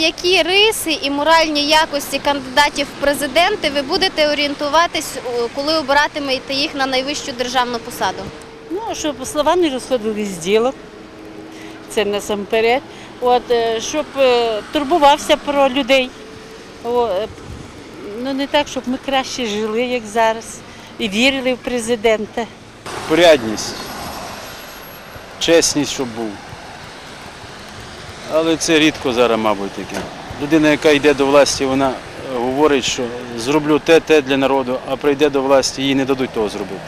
Які риси і моральні якості кандидатів в президенти ви будете орієнтуватись, коли обиратимете їх на найвищу державну посаду? Ну, щоб слова не розходили з ділок, це насамперед. От, е, щоб е, турбувався про людей. О, е, ну, не так, щоб ми краще жили, як зараз, і вірили в президента. порядність, чесність, щоб був. Але це рідко зараз, мабуть, таке. Людина, яка йде до власті, вона е, говорить, що зроблю те, те для народу, а прийде до власті, їй не дадуть того зробити.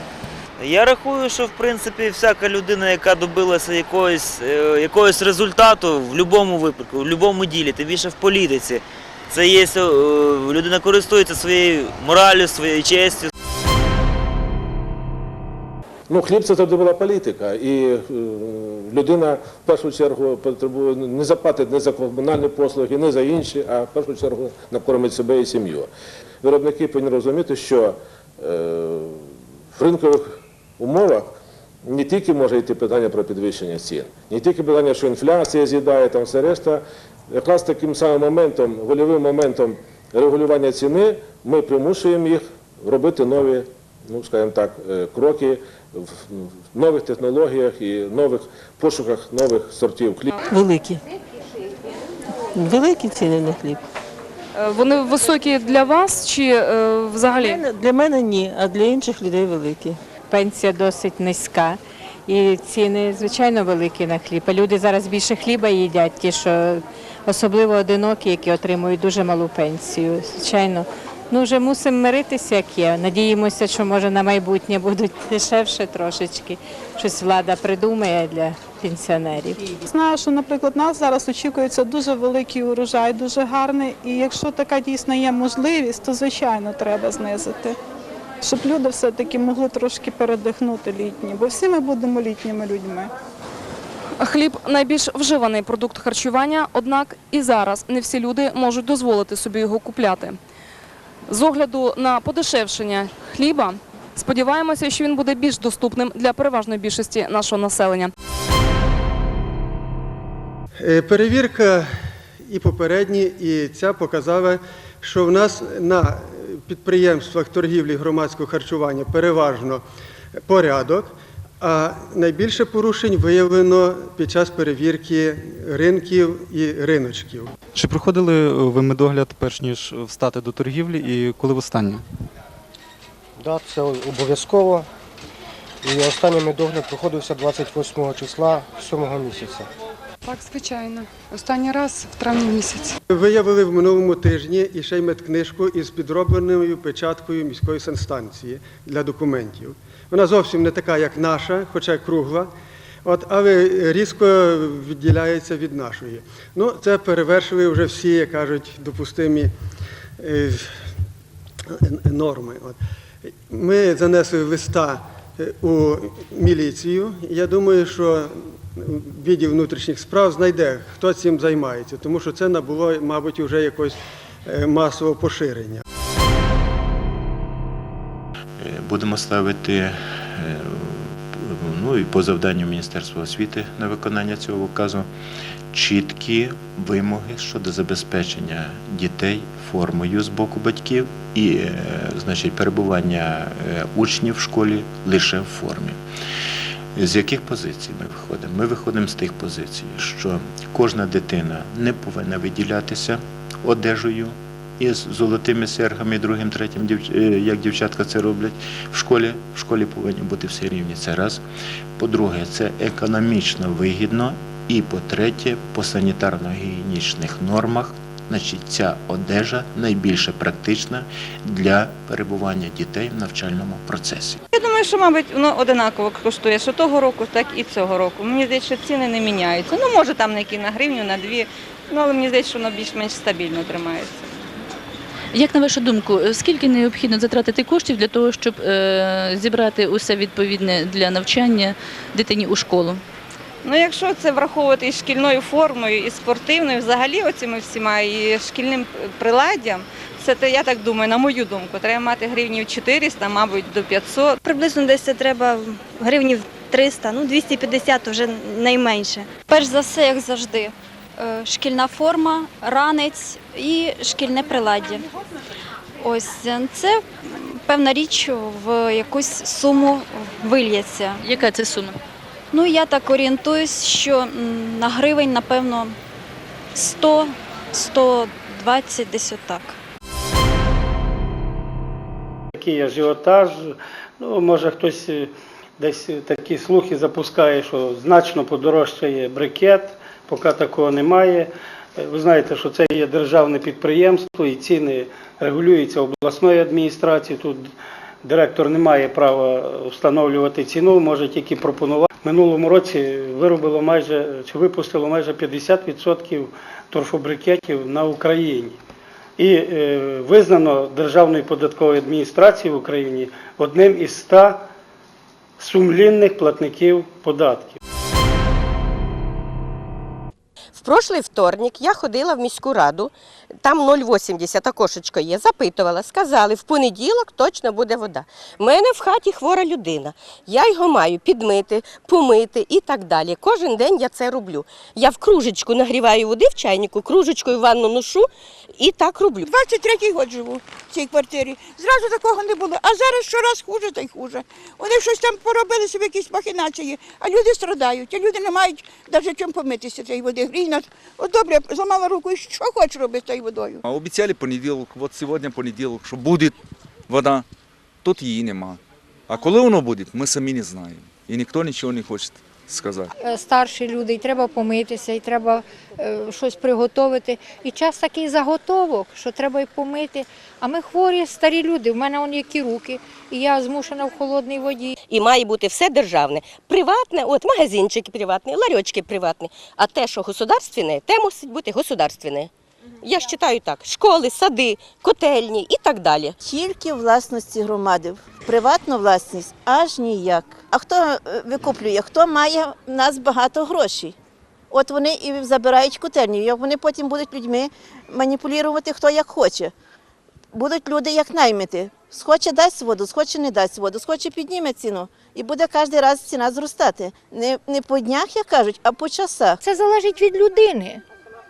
Я рахую, що в принципі всяка людина, яка добилася якогось, е, якогось результату в будь-якому випадку, в будь-якому ділі, тим більше в політиці, це є е, людина користується своєю мораллю, своєю честю, Ну, хліб це завжди була політика. І е, людина в першу чергу потребує не заплатить не за комунальні послуги, не за інші, а в першу чергу накормить себе і сім'ю. Виробники повинні розуміти, що е, в ринкових умовах не тільки може йти питання про підвищення цін, не тільки питання, що інфляція з'їдає там все решта. Якраз таким самим моментом, вольовим моментом регулювання ціни, ми примушуємо їх робити нові, ну скажімо так, е, кроки в нових технологіях і нових пошуках нових сортів хліб. Великі. Великі ціни на хліб. Е, Вони високі для вас чи е, Для взагалі? мене, для мене ні, а для інших людей великі. пенсія досить низька. І ціни, звичайно, великі на хліб. А люди зараз більше хліба їдять, ті, що особливо одинокі, які отримують дуже малу пенсію. Звичайно, ну вже мусимо миритися, як є. Надіємося, що може на майбутнє будуть дешевше трошечки. Щось влада придумає для пенсіонерів. Знаю, що, наприклад, нас зараз очікується дуже великий урожай, дуже гарний. І якщо така дійсно є можливість, то звичайно треба знизити. Щоб люди все-таки могли трошки передихнути літні, бо всі ми будемо літніми людьми. Хліб найбільш вживаний продукт харчування, однак і зараз не всі люди можуть дозволити собі його купляти. З огляду на подешевшення хліба, сподіваємося, що він буде більш доступним для переважної більшості нашого населення. Е, Перевірка і попередні, і ця показала, що в нас на підприємствах торгівлі громадського харчування переважно порядок, а найбільше порушень виявлено під час перевірки ринків і риночків. Чи проходили ви медогляд перш ніж встати до торгівлі і коли востаннє? Да, це обов'язково. І останній медогляд проходився 28 числа 7 місяця. Так, звичайно. Останній раз в травні місяці. Виявили в минулому тижні і ще й медкнижку із підробленою печаткою міської санстанції для документів. Вона зовсім не така, як наша, хоча кругла, от, але різко відділяється від нашої. Ну, це перевершили вже всі, як кажуть, допустимі е, норми. От. Ми занесли листа е, у міліцію. Я думаю, що відділ внутрішніх справ знайде, хто цим займається, тому що це набуло, мабуть, вже якось е, масового поширення. Будемо ставити е, ну, і по завданню Міністерства освіти на виконання цього указу чіткі вимоги щодо забезпечення дітей формою з боку батьків і е, значить, перебування е, учнів в школі лише в формі. З яких позицій ми виходимо? Ми виходимо з тих позицій, що кожна дитина не повинна виділятися одежею із золотими сергами, другим, третім, е, як дівчатка це роблять. В школі, в школі повинні бути всі рівні. Це раз. По-друге, це економічно вигідно. І по-третє, по санітарно-гігієнічних нормах, значить, ця одежа найбільше практична для перебування дітей в навчальному процесі. Я думаю, що, мабуть, воно одинаково коштує, що того року, так і цього року. Мені здається, що ціни не міняються. Ну, може, там на які на гривню, на дві, ну, але мені здається, що воно більш-менш стабільно тримається. Як на вашу думку, скільки необхідно затратити коштів для того, щоб е, зібрати усе відповідне для навчання дитині у школу? Ну, якщо це враховувати і шкільною формою, і спортивною, взагалі оціми всіма, і шкільним приладдям, це те, я так думаю, на мою думку, треба мати гривнів 400, мабуть, до 500. Приблизно десь це треба гривнів 300, ну 250 вже найменше. Перш за все, як завжди, е, шкільна форма, ранець і шкільне приладдя. Ось е, це певна річ в якусь суму вильється. Яка це сума? Ну, я так орієнтуюсь, що на гривень, напевно, 100, 120, десь отак. Такий ажіотаж. Ну, може хтось е, десь такі слухи запускає, що значно подорожчає брикет, поки такого немає. Е, Ви знаєте, що це є державне підприємство і ціни регулюються обласною адміністрацією. Тут директор не має права встановлювати ціну, може тільки пропонувати. Минулому році виробило майже чи випустило майже 50% торфобрикетів на Україні. І е, визнано Державною податковою адміністрацією в Україні одним із 100 сумлінних платників податків. В прошлий вторник я ходила в міську раду, там 0,80 окошечко є, запитувала, сказали, в понеділок точно буде вода. У мене в хаті хвора людина. Я його маю підмити, помити і так далі. Кожен день я це роблю. Я в кружечку нагріваю води в чайнику, кружечкою ванну ношу і так роблю. 23-й год живу в цій квартирі. Зразу такого не було. А зараз щораз хуже та й хуже. Вони щось там поробили собі якісь махінації, а люди страдають, а люди не мають навіть чим помитися цієї води. Грій нас. От добре, зламала руку і що хочеш робити водою. А Обіцяли понеділок, от сьогодні понеділок, що буде вода, тут її нема. А коли воно буде, ми самі не знаємо. І ніхто нічого не хоче сказати. Е, старші люди, і треба помитися, і треба е, щось приготувати. І час такий заготовок, що треба і помити. А ми хворі, старі люди. В мене он які руки, і я змушена в холодній воді. І має бути все державне. Приватне, от магазинчики приватні, ларьочки приватні. А те, що государственне, те мусить бути государственне. Я ж вважаю так: школи, сади, котельні і так далі. Тільки власності громади. Приватну власність аж ніяк. А хто е, викуплює? Хто має в нас багато грошей? От вони і забирають котельню. Як вони потім будуть людьми маніпулювати хто як хоче. Будуть люди як наймити. Схоче дасть воду, схоче не дасть воду, схоче підніме ціну. І буде кожен раз ціна зростати. Не, не по днях, як кажуть, а по часах. Це залежить від людини.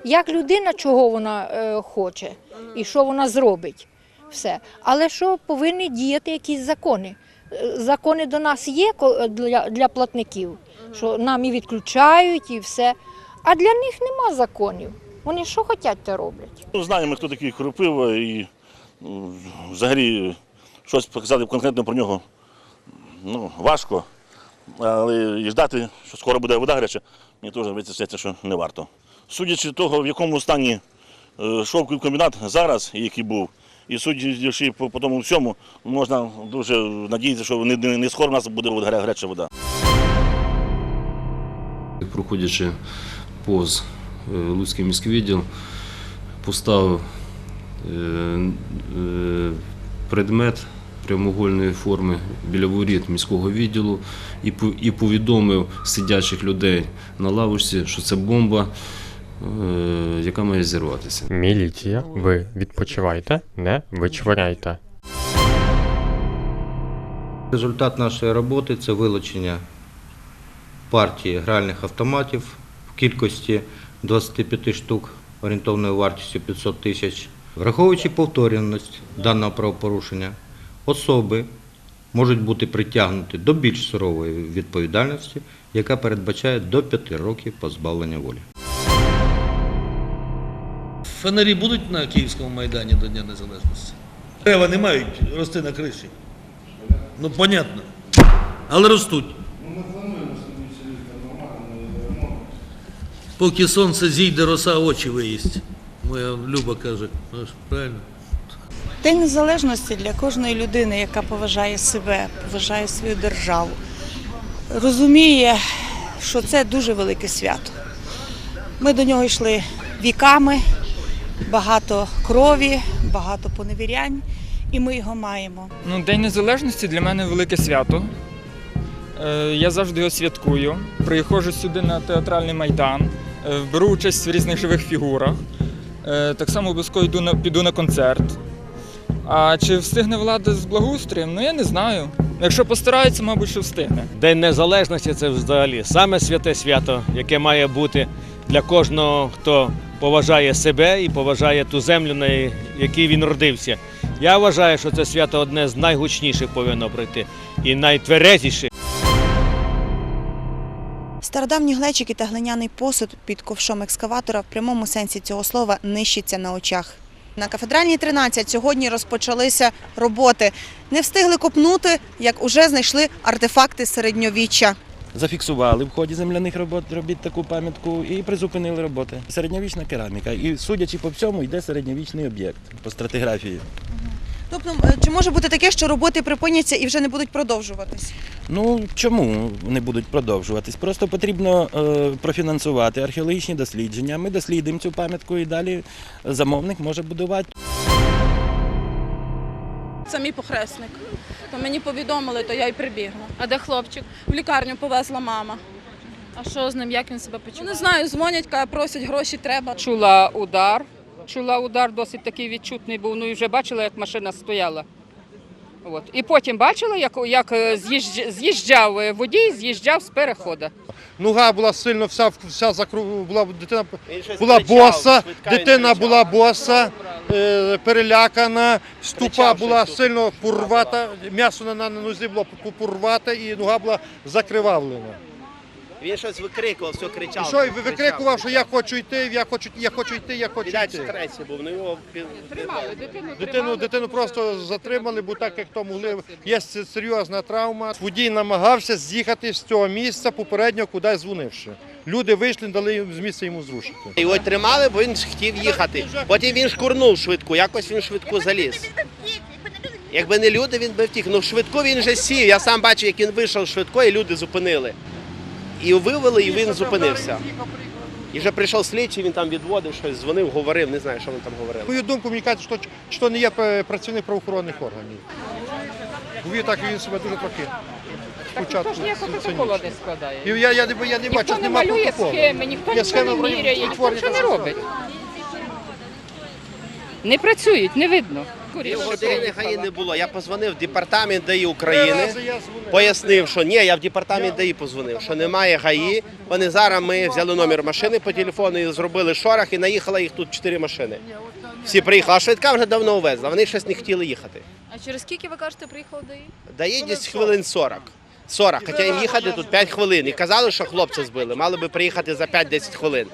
Як людина, чого вона е, хоче і що вона зробить. Все. Але що повинні діяти якісь закони. Е, Закони до нас є для, для платників, що нам і відключають, і все. А для них нема законів. Вони що хочуть, те роблять. Ну, знаємо, хто такий Кропива і ну, взагалі щось показати конкретно про нього ну, важко. Але і ждати, що скоро буде вода гаряча, мені теж здається, що не варто. Судячи того, в якому стані е, шовковий комбінат зараз, який був, і судячи по, тому всьому, можна дуже надіятися, що не, не, скоро у нас буде гаря- гаряча вода. проходячи повз е, Луцький міськвідділ, поставив е, предмет прямоугольної форми біля воріт міського відділу і повідомив сидячих людей на лавочці, що це бомба, яка має зірватися. Міліція, ви відпочивайте, не вичворяйте. Результат нашої роботи це вилучення партії гральних автоматів в кількості 25 штук орієнтовною вартістю 500 тисяч. Враховуючи повторюваність даного правопорушення, особи можуть бути притягнуті до більш сурової відповідальності, яка передбачає до 5 років позбавлення волі. Фонарі будуть на Київському майдані до Дня Незалежності? Дерева не мають рости на криші. Ну, понятно. Але ростуть. Поки сонце зійде, роса очі виїсть. Моя Люба каже, Ну, правильно. День незалежності для кожної людини, яка поважає себе, поважає свою державу, розуміє, що це дуже велике свято. Ми до нього йшли віками, багато крові, багато поневірянь, і ми його маємо. Ну, День Незалежності для мене велике свято. Е, Я завжди його святкую. Приходжу сюди на театральний майдан, е, беру участь в різних живих фігурах. Е, Так само обов'язково йду на, піду на концерт. А чи встигне влада з благоустроєм? Ну я не знаю. Якщо постарається, мабуть, що встигне. День Незалежності це взагалі саме святе свято, яке має бути для кожного, хто поважає себе і поважає ту землю, на якій він родився. Я вважаю, що це свято одне з найгучніших повинно пройти і найтверезіше. Стародавні глечики та глиняний посуд під ковшом екскаватора в прямому сенсі цього слова нищиться на очах. На кафедральній 13 сьогодні розпочалися роботи. Не встигли копнути, як уже знайшли артефакти середньовіччя. Зафіксували в ході земляних робот робіт таку пам'ятку і призупинили роботи. Середньовічна кераміка. І судячи по всьому, йде середньовічний об'єкт по стратиграфії. Тобто, е, чи може бути таке, що роботи припиняться і вже не будуть продовжуватись? Ну чому не будуть продовжуватись? Просто потрібно е, профінансувати археологічні дослідження. Ми дослідимо цю пам'ятку і далі замовник може будувати. Це мій похресник. То мені повідомили, то я й прибігла. А де хлопчик? В лікарню повезла мама. А що з ним? Як він себе Ну, не знаю, дзвонять, каже, просять гроші треба. Чула удар. Чула удар досить такий відчутний був. Ну і вже бачила, як машина стояла. От. І потім бачила, як, як е, з'їжджав, е, водій, з'їжджав з переходу. Нога була сильно вся, вся закру... була дитина була боса, дитина була боса, е, перелякана, ступа була сильно порвата, м'ясо на, на нозі було пу- і нога була закривавлена. Він щось викрикував, все кричав. І що, і ви- викрикував, що я хочу йти, я хочу, я хочу йти, я хочу Віддать в йти. стресі був, ну його під- Дитину, дитину просто затримали, бо так як то могли. Є с- серйозна травма. Водій намагався з'їхати з цього місця попередньо кудись дзвонивши. Люди вийшли, дали їм- з місця йому зрушити. Його тримали, бо він ж хотів їхати. Потім він шкурнув швидку, якось він швидку заліз. Якби не люди, він би втік. Ну в швидку він вже сів. Я сам бачив, як він вийшов швидко, і люди зупинили. І вивели, і він зупинився. І вже прийшов слідчий, він там відводив щось, дзвонив, говорив, не знаю, що він там говорив. Мою думку, мені кажуть, що, що не є е, працівник правоохоронних органів. Бо так він себе дуже трохи. Спочатку Ніхто ж ніякого протоколу не складає. І я, я, я, не- я не Ніхто не нема малює протоколу. схеми, ніхто нічого схеми не міряє, ніхто нічого не робить. Не працюють, не видно. Години ГАІ не було. Я позвонив в департамент ДАІ України, пояснив, що ні, я в департамент ДАІ позвонив, що немає ГАІ. Вони зараз ми взяли номер машини по телефону і зробили шорах, і наїхало їх тут чотири машини. Всі приїхали, а швидка вже давно увезла, вони щось не хотіли їхати. А через скільки ви кажете, приїхали до її? Дає десь хвилин 40. 40, хоча їм їхати тут 5 хвилин. І казали, що хлопця збили, мали би приїхати за 5-10 хвилин.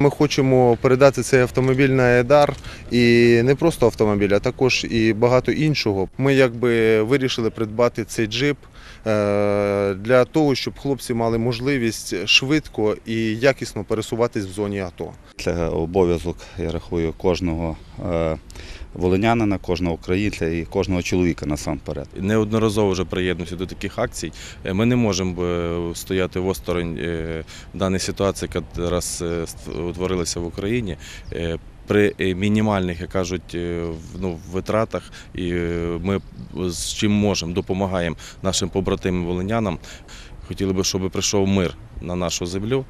Ми хочемо передати цей автомобіль на Едар і не просто автомобіль, а також і багато іншого. Ми якби вирішили придбати цей джип для того, щоб хлопці мали можливість швидко і якісно пересуватись в зоні АТО. Це обов'язок, я рахую, кожного е, волинянина, кожного українця і кожного чоловіка насамперед. Неодноразово вже приєднуюся до таких акцій. Е, Ми не можемо е, стояти осторонь е, в даній ситуації, яка зараз е, утворилася в Україні. При е, мінімальних, як кажуть, е, ну, витратах, і е, ми з чим можемо допомагаємо нашим побратимам волинянам. Хотіли би, щоб прийшов мир на нашу землю.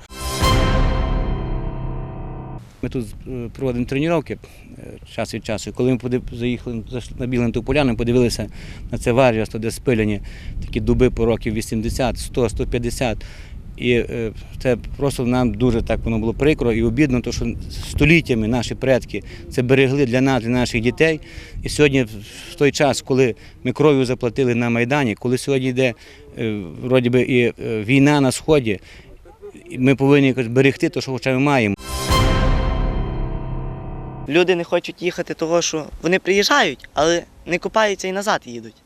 Ми тут проводимо тренування час від часу. Коли ми заїхали на Біленту поляну, подивилися на це варіаство, де спилені такі дуби по років 80, 100, 150. І е, це просто нам дуже так воно було прикро і обідно, тому що століттями наші предки це берегли для нас, для наших дітей. І сьогодні, в той час, коли ми кров'ю заплатили на Майдані, коли сьогодні йде е, вроді би, і е, війна на сході, ми повинні якось берегти те, що хоча ми маємо. Люди не хочуть їхати, того що вони приїжджають, але не купаються і назад їдуть.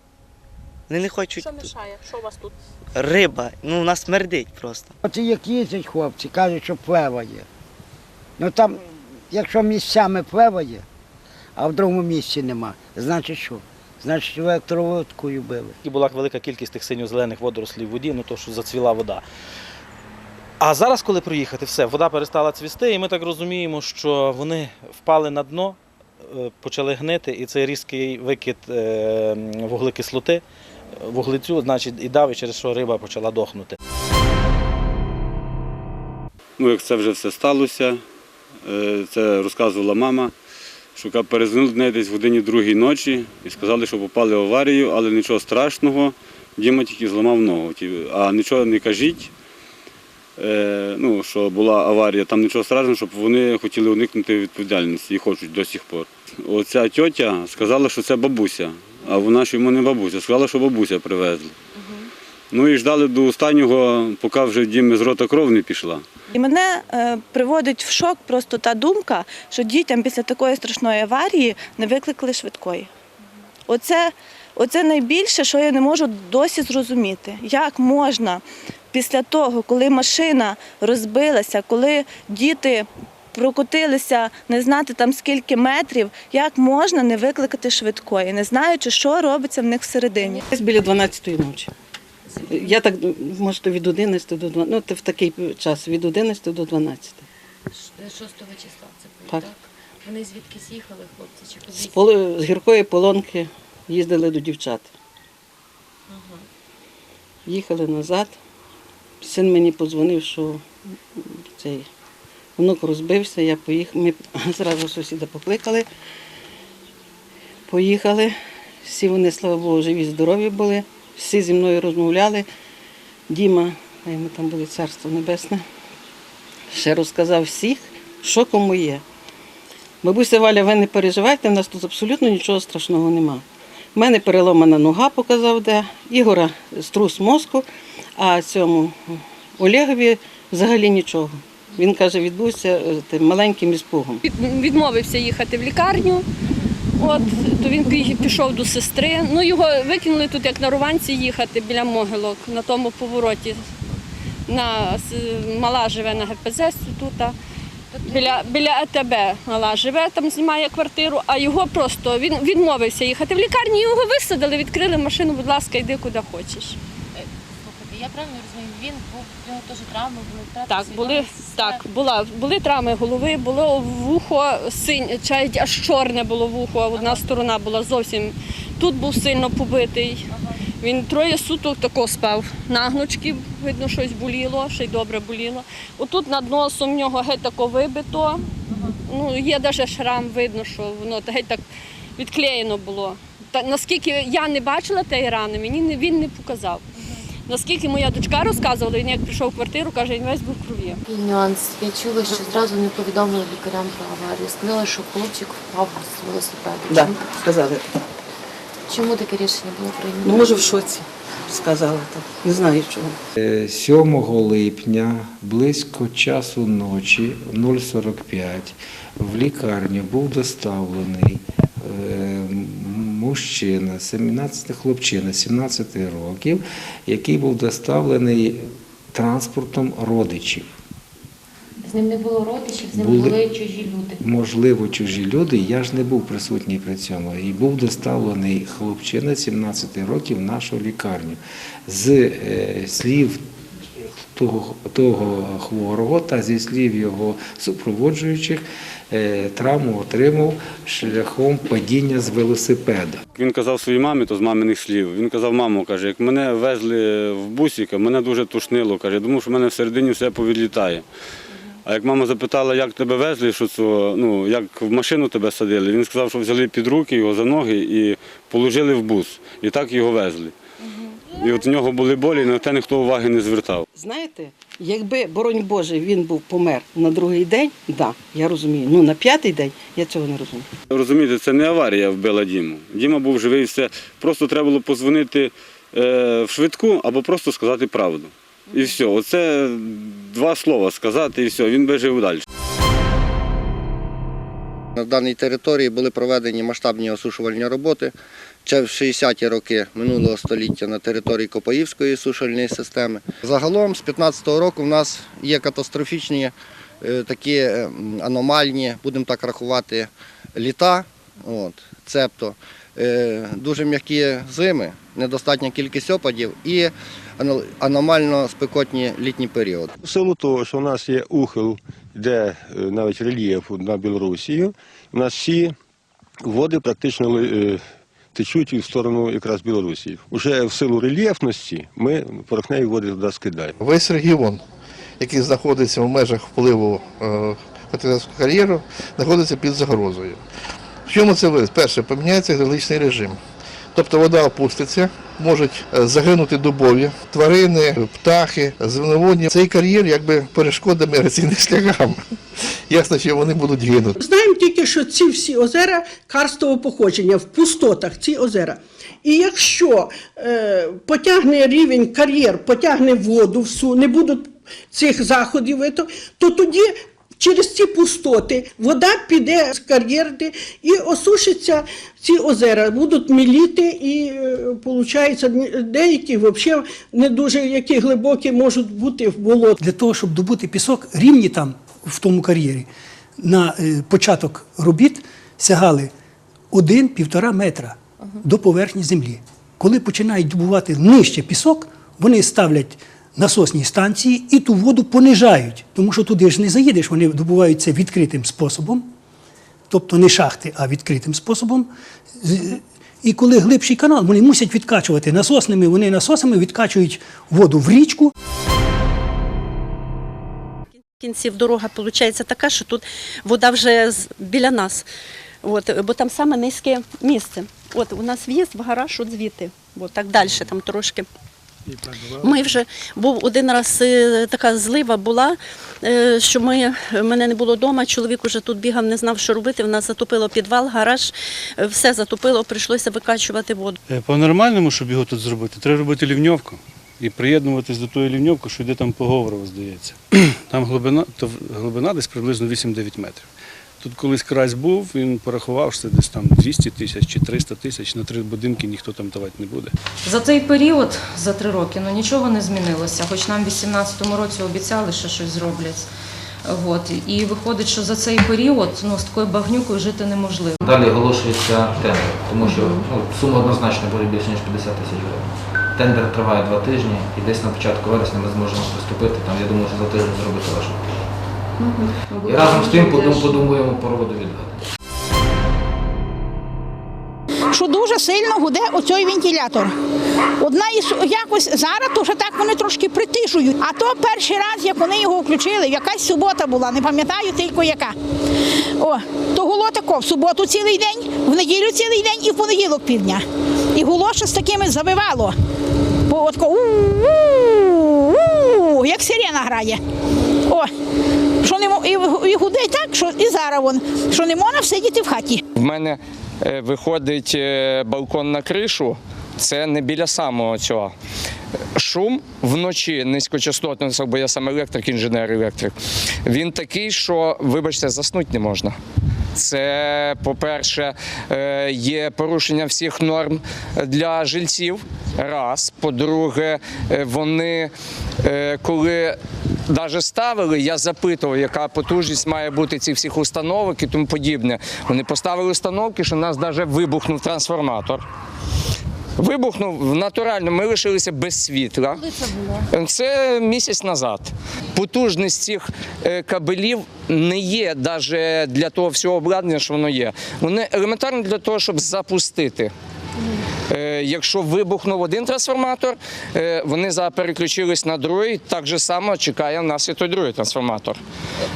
Вони не хочуть. Що мішає? Що у вас тут? Риба, ну вона смердить просто. От як їздять хлопці, кажуть, що плеває. Ну там, якщо місцями плеває, а в другому місці нема, значить що? Значить електроводкою били. І була велика кількість тих синьо-зелених водорослів в воді, ну то що зацвіла вода. А зараз, коли приїхати, все, вода перестала цвісти, і ми так розуміємо, що вони впали на дно, е, почали гнити, і цей різкий викид е, вуглекислоти, вуглецю, значить, і дав, і через що риба почала дохнути. Ну, як це вже все сталося, е, це розказувала мама, що перезвонили неї десь в годині другій ночі і сказали, що попали в аварію, але нічого страшного, Діма тільки зламав ногу. А нічого не кажіть, е, ну, що була аварія, там нічого страшного, щоб вони хотіли уникнути відповідальності і хочуть до сих пор. Оця тьотя сказала, що це бабуся, а вона ж йому не бабуся. Сказала, що бабуся привезли. Ну і ждали до останнього, поки вже в Діми з рота кров не пішла. І мене е, приводить в шок просто та думка, що дітям після такої страшної аварії не викликали швидкої. Оце, оце найбільше, що я не можу досі зрозуміти. Як можна після того, коли машина розбилася, коли діти прокотилися не знати там скільки метрів, як можна не викликати швидкої, не знаючи, що робиться в них всередині. Десь біля 12-ї ночі. Я так, може, від 11 до 12, ну, в такий час, від 11 до 12. 6 числа це було, Так. так? Вони звідки з'їхали, хлопці? Чи З, кудись? з гіркої полонки їздили до дівчат. Їхали назад. Син мені подзвонив, що цей внук розбився, я поїхав. Ми зразу сусіда покликали. Поїхали. Всі вони, слава Богу, живі, здорові були. Всі зі мною розмовляли. Діма, хай ми там були царство небесне, ще розказав всіх, що кому є. Бабуся Валя, ви не переживайте, в нас тут абсолютно нічого страшного нема. У мене переломана нога, показав де, Ігора струс мозку, а цьому Олегові взагалі нічого. Він каже, відбувся е, маленьким іспугом. Відмовився їхати в лікарню. От, то він пішов до сестри. Ну, його викинули тут, як на Руванці їхати біля могилок, на тому повороті. На, мала живе на ГПЗ тут. Біля, біля АТБ мала живе, там знімає квартиру, а його просто він відмовився їхати в лікарню, його висадили, відкрили машину, будь ласка, йди куди хочеш. Я правильно розумію, він був, в нього теж травми були, втрати Так, були, свідомості, так, була, були травми голови, було вухо синь, чай, аж чорне було вухо, одна сторона була зовсім. Тут був сильно побитий. Він троє суток тако спав. Нагнучки, видно, щось боліло, ще й добре боліло. Отут над носом в нього геть тако вибито. Ну, є навіть шрам, видно, що воно геть так відклеєно було. Та, наскільки я не бачила тієї рани, мені він не показав. Наскільки моя дочка розказувала, він як прийшов в квартиру, каже, він весь був в крові. Такий нюанс. Я чула, що зразу не повідомили лікарям про аварію. Сказали, що хлопчик впав з велосипеду. Да, Чому- сказали. Чому таке рішення було прийнято? Ну, може, в шоці сказали так. Не знаю чого. Е, 7 липня близько часу ночі, 0,45, в лікарню був доставлений мужчина, 17 хлопчина, 17 років, який був доставлений транспортом родичів. З ним не було родичів, з ним Були- були чужі люди. Можливо, чужі люди, я ж не був присутній при цьому. І був доставлений хлопчина 17 років в нашу лікарню. З е, слів того, того хворого та зі слів його супроводжуючих, е, травму отримав шляхом падіння з велосипеда. Він казав своїй мамі, то з маминих слів. Він казав, мамо, каже, як мене везли в бусіка, мене дуже тушнило. Каже, думав, що в мене всередині все повідлітає. А як мама запитала, як тебе везли, що це, ну, як в машину тебе садили, він сказав, що взяли під руки його за ноги і положили в бус. І так його везли. І от в нього були болі, на те ніхто уваги не звертав. Знаєте, якби, боронь Боже, він був помер на другий день, да, я розумію. Ну на п'ятий день я цього не розумію. Розумієте, це не аварія вбила Діму. Діма був живий, все. Просто треба було позвонити е, в швидку або просто сказати правду. І все. Оце два слова сказати, і все, він би жив далі. На даній території були проведені масштабні осушувальні роботи. Ще в 60-ті роки минулого століття на території Копаївської сушильної системи. Загалом з 15-го року в нас є катастрофічні е, такі е, аномальні, будемо так рахувати, літа. От, цебто е, дуже м'які зими, недостатня кількість опадів і аномально спекотні літні періоди. В силу того, що у нас є ухил, де е, навіть рельєф на Білорусію, у нас всі води практично е, течуть в сторону якраз Білорусі. Уже в силу рельєфності ми порохневі води туди скидаємо. Весь регіон, який знаходиться в межах впливу е, кар'єру, знаходиться під загрозою. В чому це вираз? Перше, поміняється гідравлічний режим. Тобто вода опуститься, можуть е, загинути дубові, тварини, птахи, земноводні. Цей кар'єр якби перешкода міграційним шляхам. Ясно, що вони будуть гинути. Знаємо тільки, що ці всі озера карстового походження в пустотах, ці озера. І якщо е, потягне рівень кар'єр, потягне воду всю, не будуть цих заходів, то тоді через ці пустоти вода піде з кар'єрди і осушиться ці озера, будуть міліти, і виходить, деякі взагалі не дуже які глибокі можуть бути в болоті. Для того, щоб добути пісок, рівні там, в тому кар'єрі, на е, початок робіт сягали 1-1,5 метра до поверхні землі. Коли починають добувати нижче пісок, вони ставлять насосні станції і ту воду понижають, тому що туди ж не заїдеш, вони добувають це відкритим способом, тобто не шахти, а відкритим способом. І коли глибший канал, вони мусять відкачувати насосними, вони насосами відкачують воду в річку. кінців дорога виходить така, що тут вода вже біля нас. От, бо там саме низьке місце. От у нас в'їзд в гараж от звідти, от так далі, там трошки. Ми вже був один раз е, така злива була, е, що ми мене не було вдома. Чоловік уже тут бігав, не знав, що робити. В нас затопило підвал, гараж, е, все затопило, прийшлося викачувати воду. По-нормальному, щоб його тут зробити, треба робити лівньовку і приєднуватись до тої лівньовки, що йде там по Говорову, здається. Там глибина, то глибина десь приблизно 8-9 метрів. Тут колись карась був, він порахував, що це десь там 200 тисяч чи 300 тисяч, на три будинки ніхто там давати не буде. За цей період, за три роки, ну нічого не змінилося, хоч нам в 2018 році обіцяли, що щось зроблять. От. І виходить, що за цей період ну, з такою багнюкою жити неможливо. Далі оголошується тендер, тому що ну, сума однозначно буде більше ніж 50 тисяч гривень. Тендер триває два тижні і десь на початку вересня ми зможемо приступити. Там, я думаю, що за тиждень зробити вашу. І разом з тим подум- подумаємо про водовідведення. що дуже сильно гуде оцей вентилятор. Одна із якось зараз то вже так вони трошки притишують. А то перший раз, як вони його включили, якась субота була, не пам'ятаю тільки яка. О, то гуло тако в суботу цілий день, в неділю цілий день і в понеділок півдня. І гуло ще з такими завивало. Бо от тако у-у-у, як сирена грає. О, що не і, гуде так, що і зараз вон, що не можна всидіти в хаті. В мене е, виходить е, балкон на кришу. Це не біля самого цього. Шум вночі низькочастотний, бо я сам електрик, інженер-електрик. Він такий, що, вибачте, заснути не можна. Це, по-перше, е, є порушення всіх норм для жильців. Раз. По-друге, вони коли навіть ставили, я запитував, яка потужність має бути цих всіх установок і тому подібне. Вони поставили установки, що у нас навіть вибухнув трансформатор. Вибухнув натурально, ми лишилися без світла. Це місяць назад. Потужність цих е, кабелів не є навіть для того всього обладнання, що воно є. Вони елементарно для того, щоб запустити. Е, Якщо вибухнув один трансформатор, е, вони переключились на другий. Так же само чекає нас і той другий трансформатор.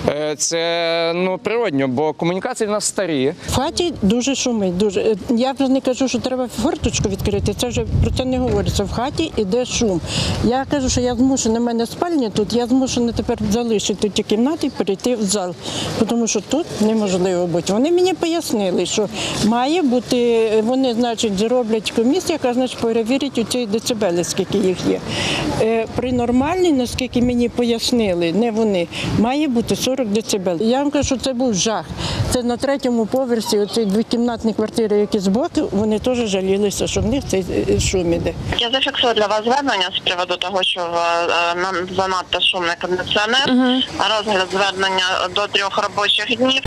Е, Це ну, природньо, бо комунікації в нас старі. В хаті дуже шумить. Дуже. Я вже не кажу, що треба форточку відкрити. Це вже про це не говориться. В хаті іде шум. Я кажу, що я змушена, в мене спальня тут, я змушена тепер залишити ті кімнати і перейти в зал, тому що тут неможливо бути. Вони мені пояснили, що має бути, вони, значить, зроблять комісію, яка значить перевірить у ці децибели, скільки їх є. Е, При нормальній, наскільки мені пояснили, не вони, має бути 40 децибел. Я вам кажу, що це був жах. Це на третьому поверсі, оці двокімнатні квартири, які збоку, вони теж жалілися, що в них цей е, шум іде. Я зафіксую для вас звернення з приводу того, що е, нам занадто шумний кондиціонер. Розгляд звернення до трьох робочих днів.